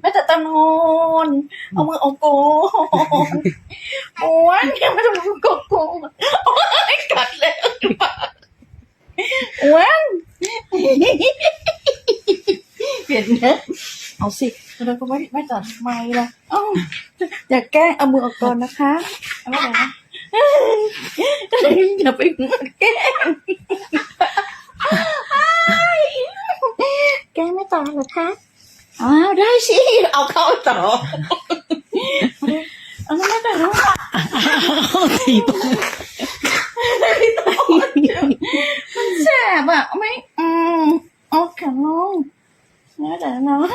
แม่แต่ตะนอนเอามือเอาโกงม้วนเนี่ยไม่ต้องมือโกงโกงโอ้ยกัดเลยม้วนเปลี่ยนนะเอาสิเราก็ไม่ไม่ตัดไม่ละอ้าอย่าแกล้งเอามือออกก่อนนะคะเอาไม่ได้นะอย่าไปแกล้งแกล้งไม่ต่อหรอคะ อ้าวได้สิเอาเข้าต่อเอาไม่ได้แล้วค่ะถีบมันแสบอะไม่อืมเอาแขนลงแล้วแต่น้อง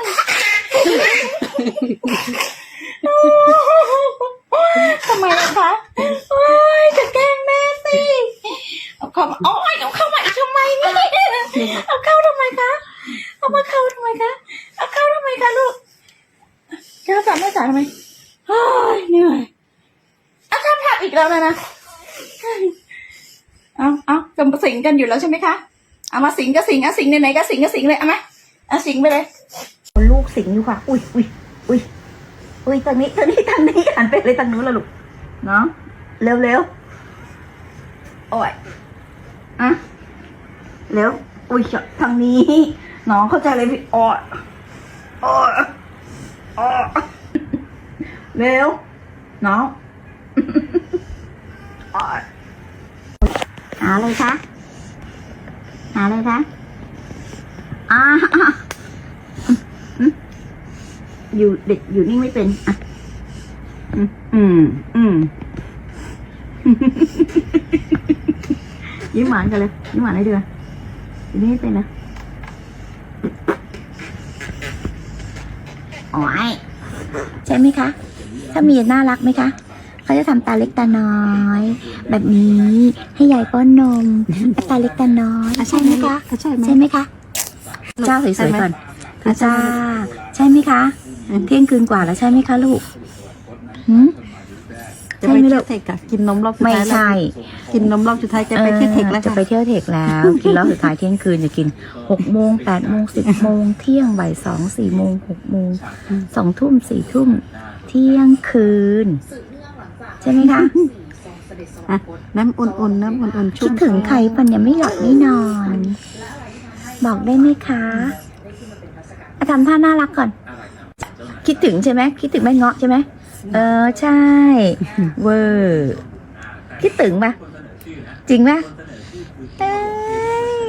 ทำไมล่ะคะโอ้ยจะแกล้งแม่สิเอาเข้ามาโอ้ยเอาเข้ามาทำไมเนี่ยเอาเข้าทำไมคะเอามาเข้าทำไมคะเอาเข้าทำไมคะลูก แก้วจับไม่จ่ายทำไมเฮ้ยเหนื่อยอาการผักอีกแล้วนะนะเอาเอาจะมาสิงกันอยู่แล้วใช่ไหมคะเอามาสิงก็สิงเอาสิงไหนๆก็สิงก็สิงเลยเอาไหมเอาสิงไปเลยลูกสิงอยู่ค่ะ อุ้ยอุ้ยอุ้ยอุ้ยทางนี้ทางนี้ทางนี้หันไปเลยทางนู้นละลูกเนาะเร็วเร็วโอ้ยอะเร็วอุ้ยทางนี้น้องเข้าใจเลยพี่อ้ยอ้อ๋อ เร็วน้องหาเลยคะหาเลยคะอ่าอยู่เด็กอยู่นิ่งไม่เป็นอะอืมอืมอืมยิ้มหวานกันเลยยิ้มหวานให้ดูอยู่นิ่งไม่เป็นนะ โอ้ยใช่ไหมคะ ถ้ามีน่ารักไหมคะ เขาจะทำตาเล็กตาน้อย แบบนี้ให้ยายป้อนนม ตาเล็กตาน้อยใช่ไหมคะใช่ไหมใช่ไหมคะเจ้าสวยๆก่อนคือจ้าใช่ไหมคะ เที่ยงคืนกว่าแล้วใช่ไหมคะลูกหืม จะไปเที่ยวเทคอะกินนมรอบสุดไม่ท้ายแล้วใช่ กินนมรอบสุดท้ายจะไปเที่ยวเทคแล้วจะค่ะ ไปเที่ยวเทคแล้ว กินรอบสุดท้ายเที่ยงคืนจะกินหกโมงแปดโมงสิบโมงเที่ยงบ่ายสองสี่โมงหกโมงสองทุ่มสี่ทุ่มเที่ยงคืน ใช่ไหมคะ อะ น้ำอุ่นๆ น้ำอุ่นๆคิดถึงใครปันยังไม่หลับไม่นอน บอกได้ไหมคะอะทำท่าน่ารักก่อน คิดถึงใช่ไหมคิดถึงแม่เงาะใช่ไหม เออใช่ เวอร์คิดถึงปะจริงปะเอ้ย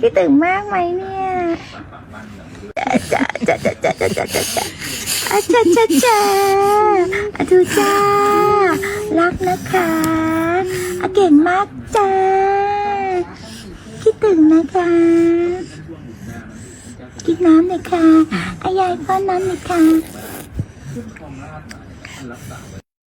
คิดถึงมากไหมเนี่ยจ้าจ้าจ้าจ้าจ้าจ้าจ้าจ้าอาจ้าจ้าจ้าอาดูจ้า รักนะคะอาเก่งมากจ้า คิดถึงนะคะกินน้ำหน่อยค่ะอายายป้อนน้ำหน่อยค่ะ Ang lakta.